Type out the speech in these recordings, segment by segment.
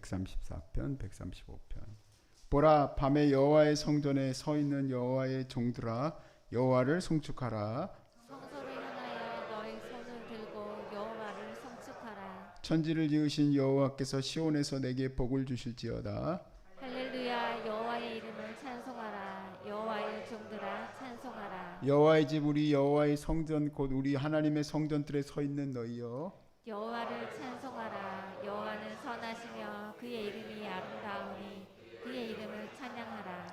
134편, 135편. 보라 밤에 여호와의 성전에 서 있는 여호와의 종들아 여호와를 송축하라. 천지를 지으신 여호와께서 시온에서 내게 복을 주실지어다. 할렐루야 여호와의 이름을 찬송하라. 여호와의 종들아 찬송하라. 여호와의 집 우리 여호와의 성전 곧 우리 하나님의 성전들에 서 있는 너희여 여호와를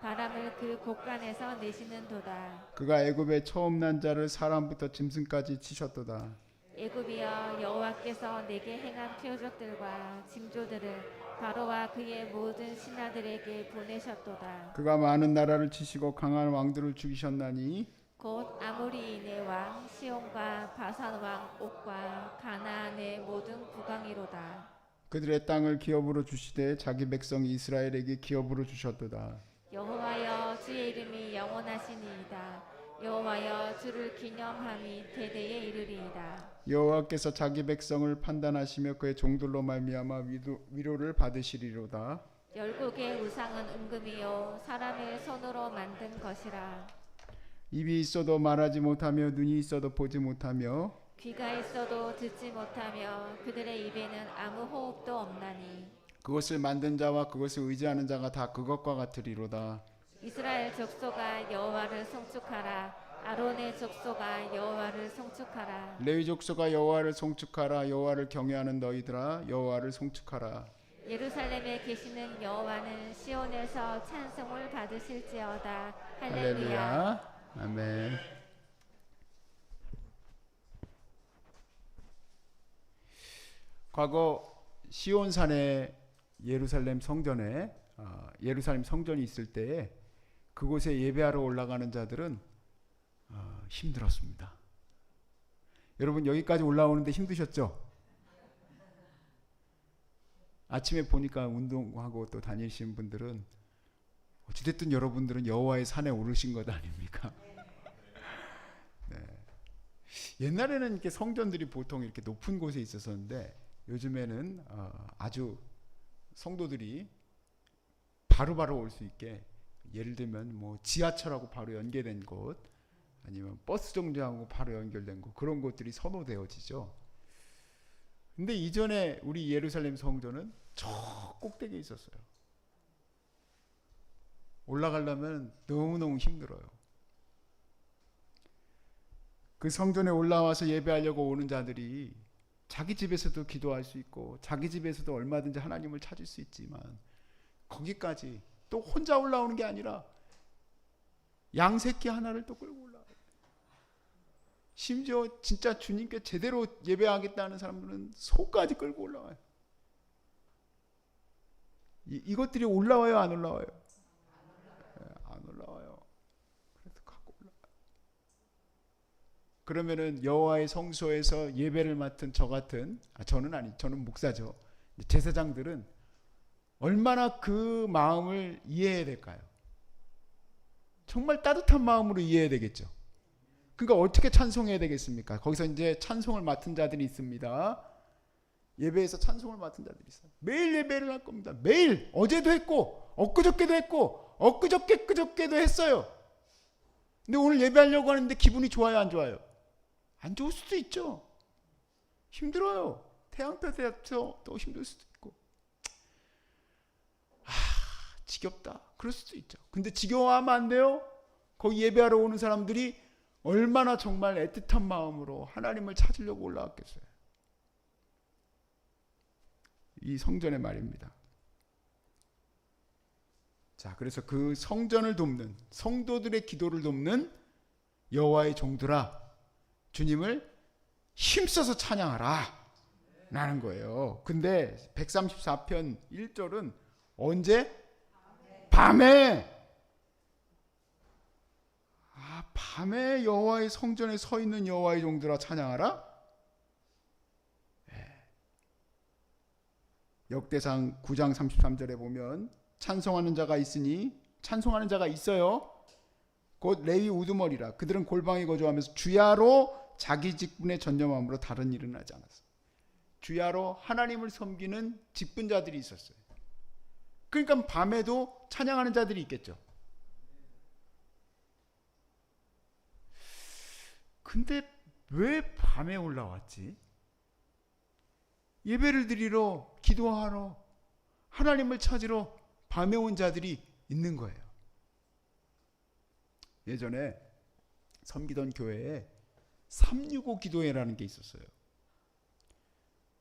바람을 그 곳간에서 내시는 도다. 그가 애굽의 처음 난 자를 사람부터 짐승까지 치셨도다. 애굽이여 여호와께서 내게 행한 표적들과 징조들을 바로와 그의 모든 신하들에게 보내셨도다. 그가 많은 나라를 치시고 강한 왕들을 죽이셨나니 곧 아모리인의 왕 시온과 바산 왕 옥과 가나안의 모든 국왕이로다. 그들의 땅을 기업으로 주시되 자기 백성 이스라엘에게 기업으로 주셨도다. 여호와여 주의 이름이 영원하시니이다. 여호와여 주를 기념함이 대대에 이르리이다. 여호와께서 자기 백성을 판단하시며 그의 종들로 말미암아 위로, 위로 를 받으시리로다. 열국의 우상은 은금이요 사람의 손으로 만든 것이라. 입이 있어도 말하지 못하며 눈이 있어도 보지 못하며 귀가 있어도 듣지 못하며 그들의 입에는 아무 호흡도 없나니 그것을 만든 자와 그것을 의지하는 자가 다 그것과 같으리로다. 이스라엘 족속아 여호와를 송축하라 아론의 족속아 여호와를 송축하라 레위 족속아 여호와를 송축하라 여호와를 경외하는 너희들아 여호와를 송축하라. 예루살렘에 계시는 여호와는 시온에서 찬송을 받으실지어다 할렐루야 할렐루야. 아멘. 과거 시온산에 예루살렘 성전에 아, 예루살렘 성전이 있을 때에 그곳에 예배하러 올라가는 자들은 아, 힘들었습니다. 여러분 여기까지 올라오는데 힘드셨죠? 아침에 보니까 운동하고 또 다니시는 분들은 어찌됐든 여러분들은 여호와의 산에 오르신 것 아닙니까? 네. 옛날에는 이렇게 성전들이 보통 이렇게 높은 곳에 있었었는데 요즘에는 어, 아주 성도들이 바로바로 올 수 있게 예를 들면 뭐 지하철하고 바로 연계된 곳 아니면 버스 정류장하고 바로 연결된 곳 그런 곳들이 선호되어지죠. 근데 이전에 우리 예루살렘 성전은 저 꼭대기에 있었어요. 올라가려면 너무너무 힘들어요. 그 성전에 올라와서 예배하려고 오는 자들이 자기 집에서도 기도할 수 있고 자기 집에서도 얼마든지 하나님을 찾을 수 있지만 거기까지 또 혼자 올라오는 게 아니라 양 새끼 하나를 또 끌고 올라와요. 심지어 진짜 주님께 제대로 예배하겠다는 사람들은 소까지 끌고 올라와요. 이, 이것들이 올라와요, 안 올라와요? 예, 안 올라와요. 그래도 갖고 올라. 그러면은 여호와의 성소에서 예배를 맡은 저 같은 아, 저는 아니 저는 목사죠. 제사장들은 얼마나 그 마음을 이해해야 될까요? 정말 따뜻한 마음으로 이해해야 되겠죠. 그러니까 어떻게 찬송해야 되겠습니까? 거기서 이제 찬송을 맡은 자들이 있습니다. 예배에서 찬송을 맡은 자들이 있어요. 매일 예배를 할 겁니다. 매일 어제도 했고 엊그저께도 했고 엊그저께 그저께도 했어요. 근데 오늘 예배하려고 하는데 기분이 좋아요, 안 좋아요? 안 좋을 수도 있죠. 힘들어요. 태양볕에서 또 힘들 수도 있고. 아, 지겹다. 그럴 수도 있죠. 근데 지겨워하면 안 돼요. 거기 예배하러 오는 사람들이 얼마나 정말 애틋한 마음으로 하나님을 찾으려고 올라왔겠어요. 이 성전의 말입니다. 자, 그래서 그 성전을 돕는 성도들의 기도를 돕는 여호와의 종들아 주님을 힘써서 찬양하라 라는 거예요. 근데 134편 1절은 언제? 밤에. 밤에 여호와의 성전에 서 있는 여호와의 종들아 찬양하라. 예. 역대상 9장 33절에 보면 찬송하는 자가 있으니 찬송하는 자가 있어요. 곧 레위 우두머리라 그들은 골방에 거주하면서 주야로 자기 직분에 전념함으로 다른 일은 하지 않았어. 주야로 하나님을 섬기는 직분자들이 있었어요. 그러니까 밤에도 찬양하는 자들이 있겠죠. 근데 왜 밤에 올라왔지? 예배를 드리러 기도하러 하나님을 찾으러 밤에 온 자들이 있는 거예요. 예전에 섬기던 교회에 365 기도회라는 게 있었어요.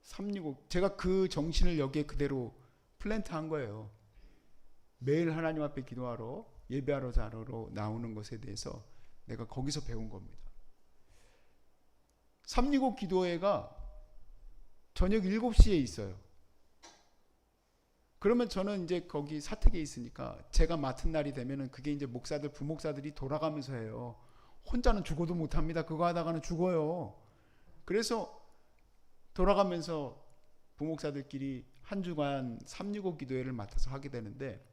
365 제가 그 정신을 여기에 그대로 플랜트 한 거예요. 매일 하나님 앞에 기도하러 예배하러 자러 나오는 것에 대해서 내가 거기서 배운 겁니다. 365 기도회가 저녁 7시에 있어요. 그러면 저는 이제 거기 사택에 있으니까 제가 맡은 날이 되면은 그게 이제 목사들 부목사들이 돌아가면서 해요. 혼자는 죽어도 못 합니다. 그거 하다가는 죽어요. 그래서 돌아가면서 부목사들끼리 한 주간 365 기도회를 맡아서 하게 되는데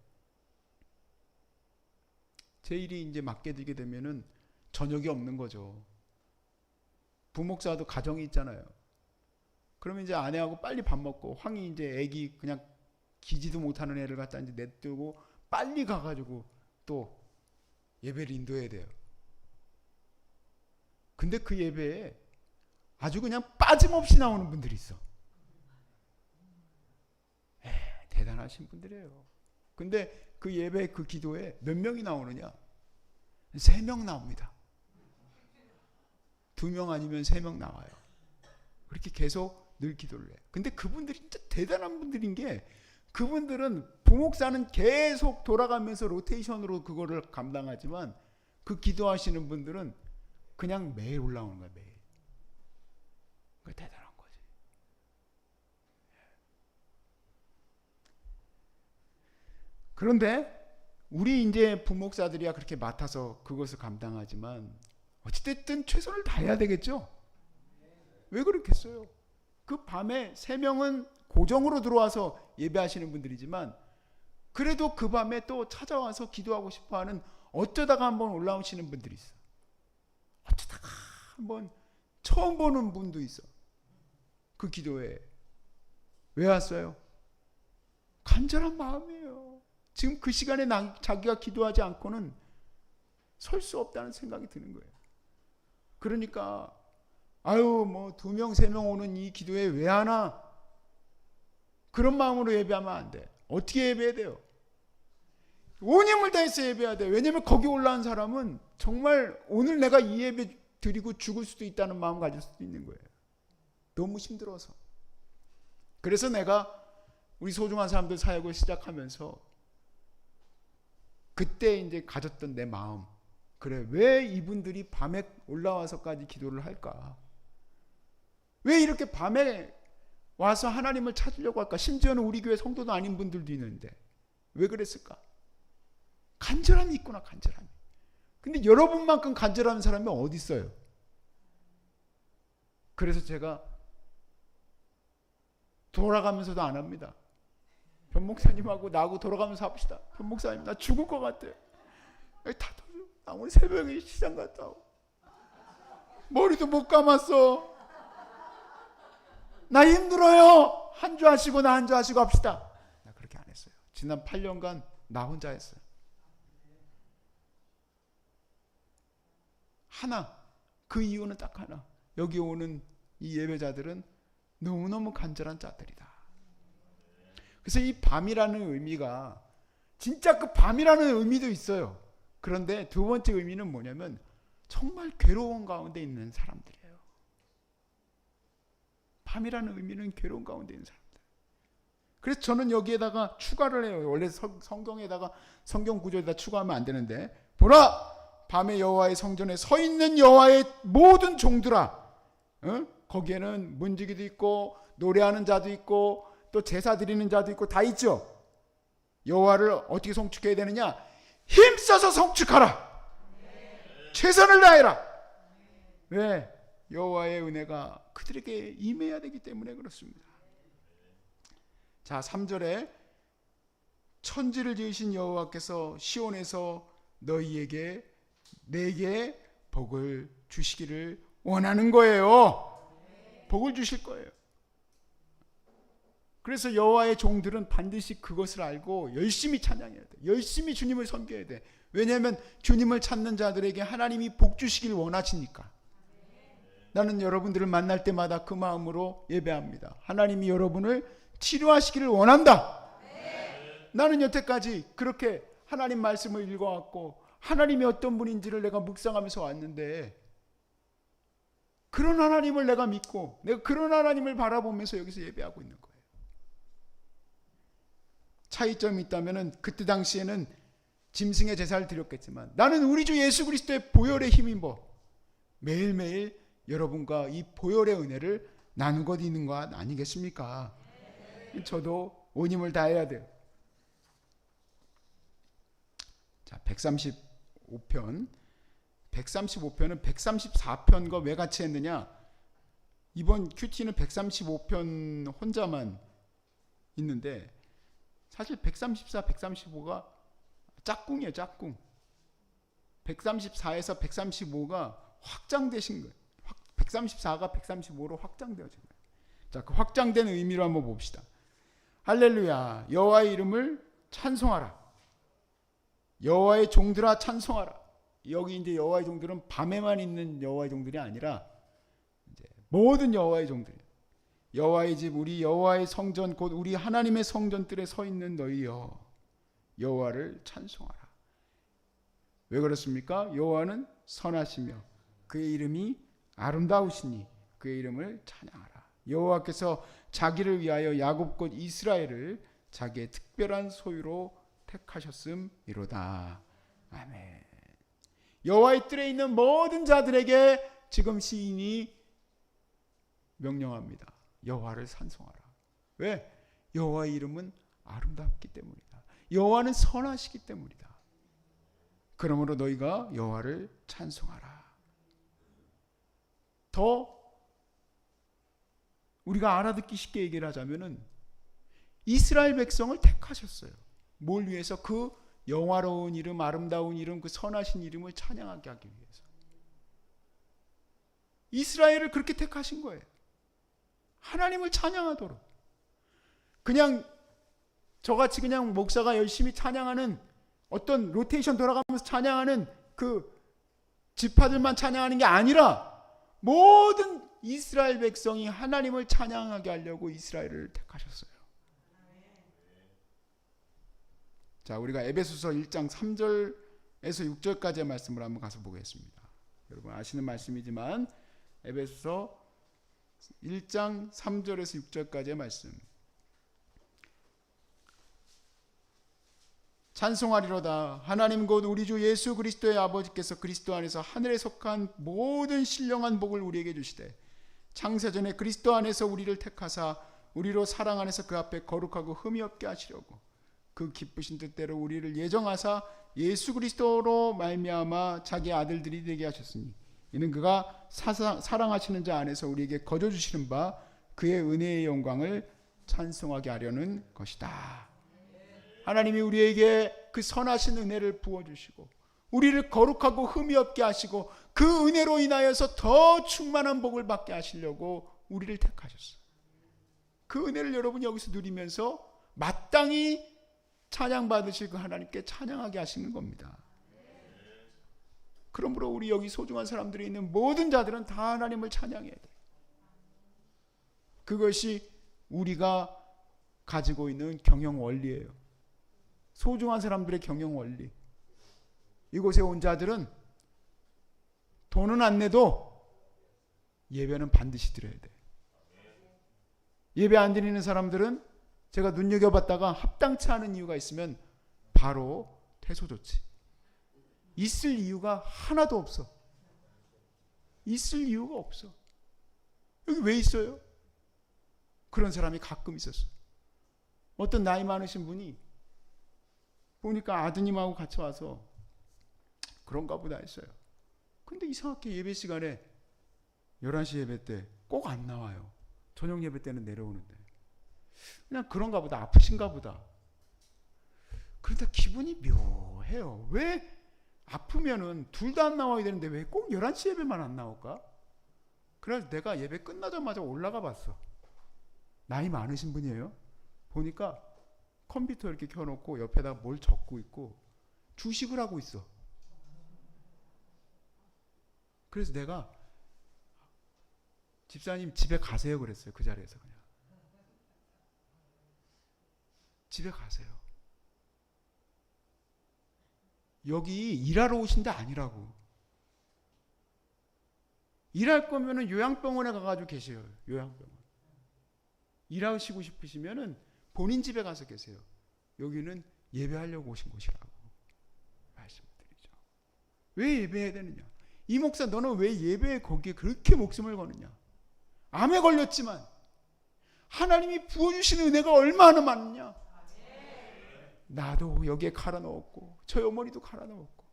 제 일이 이제 맡게 되게 되면은 저녁이 없는 거죠. 부목사도 가정이 있잖아요. 그러면 이제 아내하고 빨리 밥 먹고 황이 이제 애기 그냥 기지도 못하는 애를 갖다 이제 냅두고 빨리 가가지고 또 예배를 인도해야 돼요. 근데 그 예배에 아주 그냥 빠짐없이 나오는 분들이 있어. 에, 대단하신 분들이에요. 근데 그 예배 그 기도에 몇 명이 나오느냐? 세 명 나옵니다. 두 명 아니면 세 명 나와요. 그렇게 계속 늘 기도를 해요. 근데 그분들이 진짜 대단한 분들인 게 그분들은 부목사는 계속 돌아가면서 로테이션으로 그거를 감당하지만 그 기도하시는 분들은 그냥 매일 올라오는 거야 매일. 그 대단한 거지. 그런데 우리 이제 부목사들이야 그렇게 맡아서 그것을 감당하지만 어찌됐든 최선을 다해야 되겠죠. 왜 그렇겠어요? 그 밤에 세 명은 고정으로 들어와서 예배하시는 분들이지만 그래도 그 밤에 또 찾아와서 기도하고 싶어하는 어쩌다가 한번 올라오시는 분들이 있어. 어쩌다가 한번 처음 보는 분도 있어. 그 기도에 왜 왔어요? 간절한 마음이에요. 지금 그 시간에 나, 자기가 기도하지 않고는 설 수 없다는 생각이 드는 거예요. 그러니까 아유 뭐 두 명 세 명 오는 이 기도에 왜 하나 그런 마음으로 예배하면 안 돼. 어떻게 예배해야 돼요? 온 힘을 다해서 예배해야 돼. 왜냐면 거기 올라온 사람은 정말 오늘 내가 이 예배 드리고 죽을 수도 있다는 마음 가질 수도 있는 거예요. 너무 힘들어서. 그래서 내가 우리 소중한 사람들 사역을 시작하면서 그때 이제 가졌던 내 마음. 그래, 왜 이분들이 밤에 올라와서까지 기도를 할까? 왜 이렇게 밤에 와서 하나님을 찾으려고 할까? 심지어는 우리 교회 성도도 아닌 분들도 있는데 왜 그랬을까? 간절함이 있구나 간절함이. 근데 여러분만큼 간절한 사람이 어디 있어요? 그래서 제가 돌아가면서도 안 합니다. 변 목사님하고 나하고 돌아가면서 합시다. 변 목사님 나 죽을 것 같아. 다 터져. 나 오늘 새벽에 시장 갔다 오고 머리도 못 감았어. 나 힘들어요. 한 주 하시고 나 한 주 하시고 합시다. 나 그렇게 안 했어요. 지난 8년간 나 혼자 했어요. 하나. 그 이유는 딱 하나. 여기 오는 이 예배자들은 너무너무 간절한 자들이다. 그래서 이 밤이라는 의미가 진짜 그 밤이라는 의미도 있어요. 그런데 두 번째 의미는 뭐냐면 정말 괴로운 가운데 있는 사람들이에요. 밤이라는 의미는 괴로운 가운데 있는 사람들. 그래서 저는 여기에다가 추가를 해요. 원래 성, 성경에다가 성경 구조에다 추가하면 안 되는데 보라 밤에 여호와의 성전에 서 있는 여호와의 모든 종들아. 어? 거기에는 문지기도 있고 노래하는 자도 있고 또 제사 드리는 자도 있고 다 있죠. 여호와를 어떻게 성축해야 되느냐? 힘써서 성축하라. 최선을 다해라. 왜? 여호와의 은혜가 그들에게 임해야 되기 때문에 그렇습니다. 자, 3절에 천지를 지으신 여호와께서 시온에서 너희에게 내게 복을 주시기를 원하는 거예요. 복을 주실 거예요. 그래서 여호와의 종들은 반드시 그것을 알고 열심히 찬양해야 돼. 열심히 주님을 섬겨야 돼. 왜냐하면 주님을 찾는 자들에게 하나님이 복 주시길 원하시니까. 나는 여러분들을 만날 때마다 그 마음으로 예배합니다. 하나님이 여러분을 치료하시기를 원한다. 나는 여태까지 그렇게 하나님 말씀을 읽어왔고 하나님이 어떤 분인지를 내가 묵상하면서 왔는데 그런 하나님을 내가 믿고 내가 그런 하나님을 바라보면서 여기서 예배하고 있는 거예요. 차이점이 있다면은 그때 당시에는 짐승의 제사를 드렸겠지만 나는 우리 주 예수 그리스도의 보혈의 힘입어 매일매일 여러분과 이 보혈의 은혜를 나누고 있는 것 아니겠습니까? 저도 온 힘을 다해야 돼요. 자, 135편. 135편은 134편과 왜 같이 했느냐? 이번 큐티는 135편 혼자만 있는데 사실 134, 135가 짝꿍이에요, 짝꿍. 134에서 135가 확장되신 거예요. 134가 135로 확장되어진 거예요. 자, 그 확장된 의미로 한번 봅시다. 할렐루야. 여호와의 이름을 찬송하라. 여호와의 종들아 찬송하라. 여기 이제 여호와의 종들은 밤에만 있는 여호와의 종들이 아니라 모든 여호와의 종들. 여호와의 집 우리 여호와의 성전 곧 우리 하나님의 성전들에 서 있는 너희여 여호와를 찬송하라. 왜 그렇습니까? 여호와는 선하시며 그의 이름이 아름다우시니 그의 이름을 찬양하라. 여호와께서 자기를 위하여 야곱 곧 이스라엘을 자기의 특별한 소유로 택하셨음이로다. 아멘. 여호와의 뜰에 있는 모든 자들에게 지금 시인이 명령합니다. 여호와를 찬송하라. 왜? 여호와의 이름은 아름답기 때문이다. 여호와는 선하시기 때문이다. 그러므로 너희가 여호와를 찬송하라. 더 우리가 알아듣기 쉽게 얘기를 하자면은 이스라엘 백성을 택하셨어요. 뭘 위해서 그 영화로운 이름, 아름다운 이름, 그 선하신 이름을 찬양하게 하기 위해서. 이스라엘을 그렇게 택하신 거예요. 하나님을 찬양하도록. 그냥 저같이 그냥 목사가 열심히 찬양하는 어떤 로테이션 돌아가면서 찬양하는 그 지파들만 찬양하는 게 아니라 모든 이스라엘 백성이 하나님을 찬양하게 하려고 이스라엘을 택하셨어요. 자, 우리가 에베소서 1장 3절에서 6절까지의 말씀을 한번 가서 보겠습니다. 여러분 아시는 말씀이지만 에베소서 1장 3절에서 6절까지의 말씀. 찬송하리로다 하나님 곧 우리 주 예수 그리스도의 아버지께서 그리스도 안에서 하늘에 속한 모든 신령한 복을 우리에게 주시되 창세전에 그리스도 안에서 우리를 택하사 우리로 사랑 안에서 그 앞에 거룩하고 흠이 없게 하시려고 그 기쁘신 뜻대로 우리를 예정하사 예수 그리스도로 말미암아 자기 아들들이 되게 하셨으니 이는 그가 사사, 사랑하시는 자 안에서 우리에게 거저 주시는 바 그의 은혜의 영광을 찬송하게 하려는 것이다. 하나님이 우리에게 그 선하신 은혜를 부어 주시고 우리를 거룩하고 흠이 없게 하시고 그 은혜로 인하여서 더 충만한 복을 받게 하시려고 우리를 택하셨어요. 그 은혜를 여러분 여기서 누리면서 마땅히 찬양 받으실 그 하나님께 찬양하게 하시는 겁니다. 그러므로 우리 여기 소중한 사람들이 있는 모든 자들은 다 하나님을 찬양해야 돼. 그것이 우리가 가지고 있는 경영 원리예요. 소중한 사람들의 경영 원리. 이곳에 온 자들은 돈은 안 내도 예배는 반드시 드려야 돼. 예배 안 드리는 사람들은 제가 눈여겨봤다가 합당치 않은 이유가 있으면 바로 퇴소 조치. 있을 이유가 하나도 없어. 있을 이유가 없어. 여기 왜 있어요? 그런 사람이 가끔 있었어. 어떤 나이 많으신 분이 보니까 아드님하고 같이 와서 그런가 보다 했어요. 근데 이상하게 예배 시간에 11시 예배 때 꼭 안 나와요. 저녁 예배 때는 내려오는데. 그냥 그런가 보다. 아프신가 보다. 그러다 기분이 묘해요. 왜 아프면은 둘 다 안 나와야 되는데 왜 꼭 11시 예배만 안 나올까? 그래서 내가 예배 끝나자마자 올라가 봤어. 나이 많으신 분이에요. 보니까 컴퓨터 이렇게 켜놓고 옆에다 뭘 적고 있고 주식을 하고 있어. 그래서 내가 집사님 집에 가세요 그랬어요. 그 자리에서 그냥. 집에 가세요. 여기 일하러 오신 데 아니라고. 일할 거면은 요양병원에 가가지고 계세요. 요양병원. 일하시고 싶으시면은 본인 집에 가서 계세요. 여기는 예배하려고 오신 곳이라고 말씀드리죠. 왜 예배해야 되느냐? 이 목사 너는 왜 예배에 거기에 그렇게 목숨을 거느냐? 암에 걸렸지만 하나님이 부어주시는 은혜가 얼마나 많느냐? 나도 여기에 갈아 넣었고 저희 어머니도 갈아 넣었고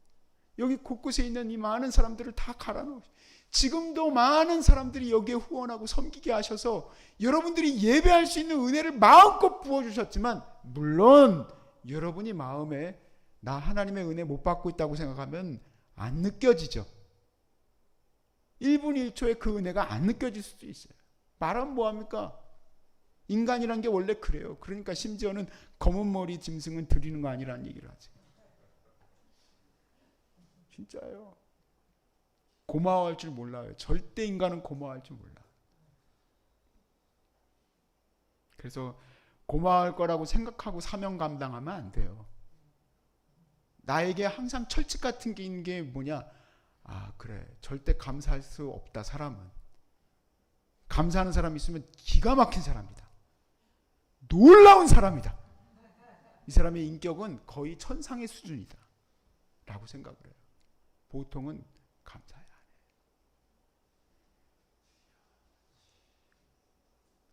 여기 곳곳에 있는 이 많은 사람들을 다 갈아 넣으 지금도 많은 사람들이 여기에 후원하고 섬기게 하셔서 여러분들이 예배할 수 있는 은혜를 마음껏 부어주셨지만 물론 여러분이 마음에 나 하나님의 은혜 못 받고 있다고 생각하면 안 느껴지죠. 1분 1초에 그 은혜가 안 느껴질 수도 있어요. 말하면 뭐합니까? 인간이란 게 원래 그래요. 그러니까 심지어는 검은 머리 짐승은 드리는 거 아니라는 얘기를 하지. 진짜요. 고마워할 줄 몰라요. 절대 인간은 고마워할 줄 몰라. 그래서 고마워할 거라고 생각하고 사명 감당하면 안 돼요. 나에게 항상 철칙 같은 게 있는 게 뭐냐? 아, 그래. 절대 감사할 수 없다, 사람은. 감사하는 사람이 있으면 기가 막힌 사람이다. 놀라운 사람이다. 이 사람의 인격은 거의 천상의 수준이다. 라고 생각을 해요. 보통은 감사해야 해.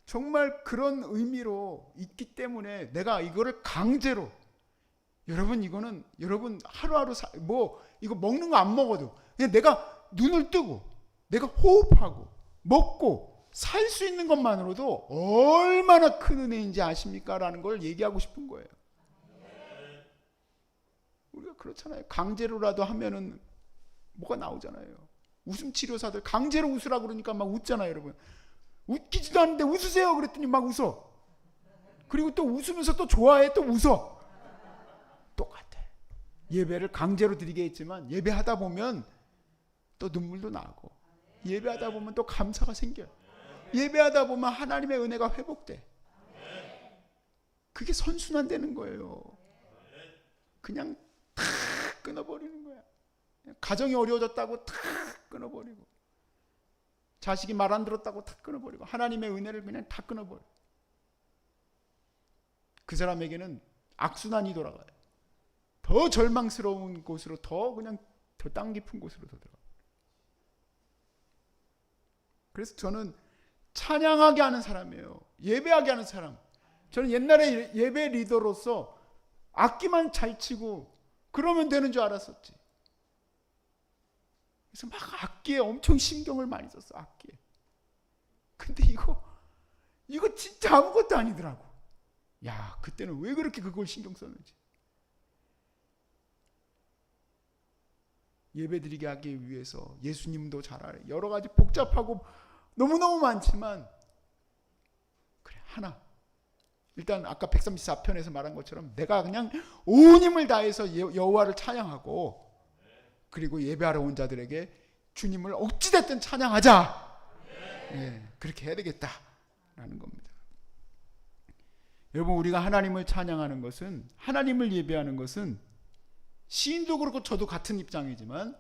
정말 그런 의미로 있기 때문에 내가 이거를 강제로 여러분 이거는 여러분 하루하루 사, 뭐 이거 먹는 거 안 먹어도 그냥 내가 눈을 뜨고 내가 호흡하고 먹고 살 수 있는 것만으로도 얼마나 큰 은혜인지 아십니까? 라는 걸 얘기하고 싶은 거예요. 우리가 그렇잖아요. 강제로라도 하면은 뭐가 나오잖아요. 웃음 치료사들 강제로 웃으라 그러니까 막 웃잖아요, 여러분. 웃기지도 않는데 웃으세요 그랬더니 막 웃어. 그리고 또 웃으면서 또 좋아해 또 웃어. 똑같아. 예배를 강제로 드리게 했지만 예배하다 보면 또 눈물도 나고 예배하다 보면 또 감사가 생겨요. 예배하다 보면 하나님의 은혜가 회복돼. 그게 선순환되는 거예요. 그냥 탁 끊어버리는 거야. 가정이 어려워졌다고 탁 끊어버리고 자식이 말 안 들었다고 탁 끊어버리고 하나님의 은혜를 그냥 다 끊어버려. 그 사람에게는 악순환이 돌아가요. 더 절망스러운 곳으로 더 그냥 더 땅 깊은 곳으로 더 들어가. 그래서 저는 찬양하게 하는 사람이에요. 예배하게 하는 사람. 저는 옛날에 예배 리더로서 악기만 잘 치고 그러면 되는 줄 알았었지. 그래서 막 악기에 엄청 신경을 많이 썼어. 악기에. 근데 이거 이거 진짜 아무것도 아니더라고. 야, 그때는 왜 그렇게 그걸 신경 썼는지. 예배 드리게 하기 위해서 예수님도 잘 알아요. 여러 가지 복잡하고 너무너무 많지만 그래 하나 일단 아까 134편에서 말한 것처럼 내가 그냥 온 힘을 다해서 여- 여호와를 찬양하고 그리고 예배하러 온 자들에게 주님을 어찌됐든 찬양하자. 예, 그렇게 해야 되겠다라는 겁니다. 여러분 우리가 하나님을 찬양하는 것은 하나님을 예배하는 것은 시인도 그렇고 저도 같은 입장이지만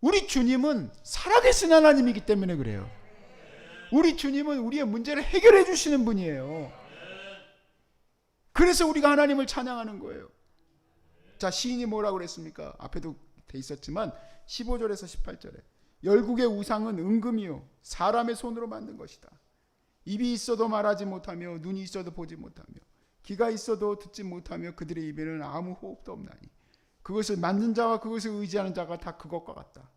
우리 주님은 살아계신 하나님이기 때문에 그래요. 우리 주님은 우리의 문제를 해결해 주시는 분이에요. 그래서 우리가 하나님을 찬양하는 거예요. 자, 시인이 뭐라고 그랬습니까? 앞에도 돼 있었지만 15절에서 18절에 열국의 우상은 은금이요 사람의 손으로 만든 것이다. 입이 있어도 말하지 못하며 눈이 있어도 보지 못하며 귀가 있어도 듣지 못하며 그들의 입에는 아무 호흡도 없나니 그것을 만든 자와 그것을 의지하는 자가 다 그것과 같다.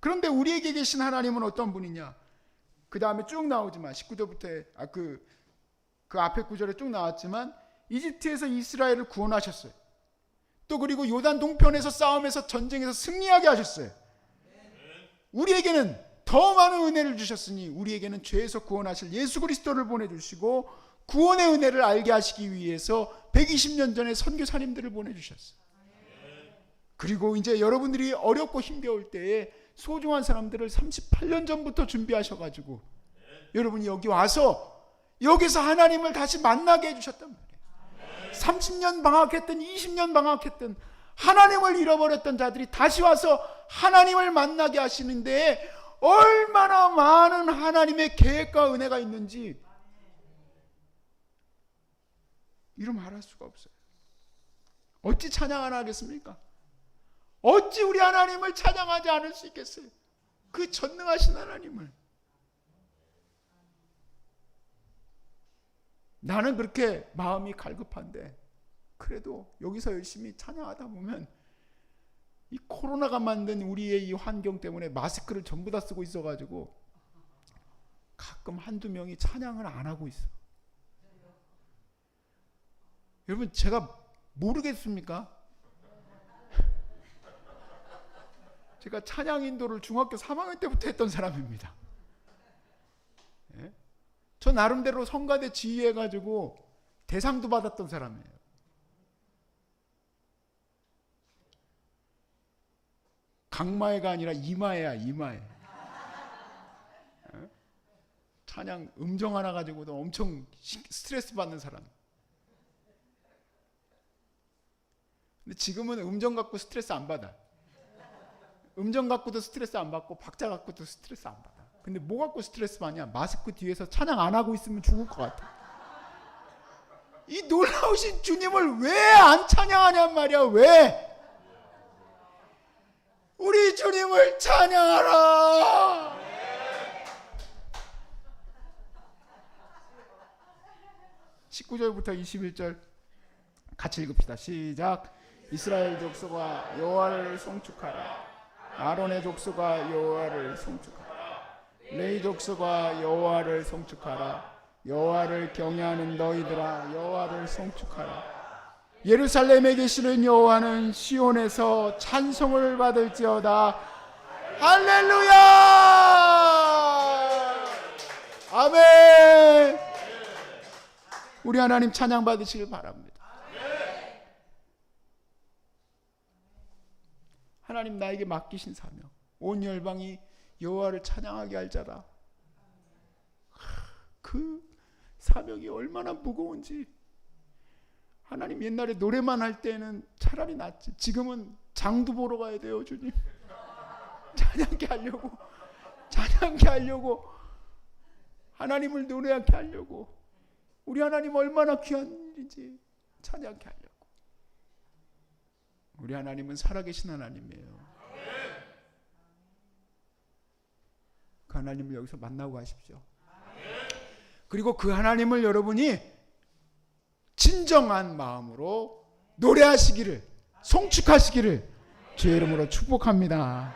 그런데 우리에게 계신 하나님은 어떤 분이냐? 그 다음에 쭉 나오지만 19절부터 아 그 그 앞에 구절에 쭉 나왔지만 이집트에서 이스라엘을 구원하셨어요. 또 그리고 요단 동편에서 싸움에서 전쟁에서 승리하게 하셨어요. 우리에게는 더 많은 은혜를 주셨으니 우리에게는 죄에서 구원하실 예수 그리스도를 보내주시고 구원의 은혜를 알게 하시기 위해서 120년 전에 선교사님들을 보내주셨어요. 그리고 이제 여러분들이 어렵고 힘겨울 때에 소중한 사람들을 38년 전부터 준비하셔가지고 여러분이 여기 와서 여기서 하나님을 다시 만나게 해주셨단 말이에요. 30년 방학했든 20년 방학했든 하나님을 잃어버렸던 자들이 다시 와서 하나님을 만나게 하시는데 얼마나 많은 하나님의 계획과 은혜가 있는지 이름 말할 수가 없어요. 어찌 찬양 안 하겠습니까? 어찌 우리 하나님을 찬양하지 않을 수 있겠어요? 그 전능하신 하나님을. 나는 그렇게 마음이 갈급한데 그래도 여기서 열심히 찬양하다 보면 이 코로나가 만든 우리의 이 환경 때문에 마스크를 전부 다 쓰고 있어가지고 가끔 한두 명이 찬양을 안 하고 있어. 여러분 제가 모르겠습니까? 제가 찬양 인도를 중학교 3학년 때부터 했던 사람입니다. 예? 저 나름대로 성가대 지휘해가지고 대상도 받았던 사람이에요. 강마애가 아니라 이마애야 이마애. 예? 찬양 음정 하나 가지고도 엄청 시- 스트레스 받는 사람. 근데 지금은 음정 갖고 스트레스 안 받아. 음정 갖고도 스트레스 안 받고 박자 갖고도 스트레스 안 받아. 근데 뭐 갖고 스트레스 받냐? 마스크 뒤에서 찬양 안 하고 있으면 죽을 것 같아. 이 놀라우신 주님을 왜 안 찬양하냔 말이야? 왜? 우리 주님을 찬양하라. (19절부터) (21절) 같이 읽읍시다 시작 이스라엘 족속아 여호와를 송축하라 아론의 족속아 여호와를 송축하라. 레이 족속아 여호와를 송축하라. 여호와를 경외하는 너희들아 여호와를 송축하라. 예루살렘에 계시는 여호와는 시온에서 찬송을 받을지어다. 할렐루야! 아멘! 우리 하나님 찬양 받으시길 바랍니다 하나님 나에게 맡기신 사명. 온 열방이 여호와를 찬양하게 할 자라. 하, 그 사명이 얼마나 무거운지. 하나님 옛날에 노래만 할 때는 차라리 낫지. 지금은 장도 보러 가야 돼요 주님. 찬양케 하려고. 찬양케 하려고. 하나님을 노래하게 하려고. 우리 하나님 얼마나 귀한 일인지 찬양케 하려고 우리 하나님은 살아계신 하나님이에요. 그 하나님을 여기서 만나고 가십시오. 그리고 그 하나님을 여러분이 진정한 마음으로 노래하시기를 송축하시기를 주의 이름으로 축복합니다.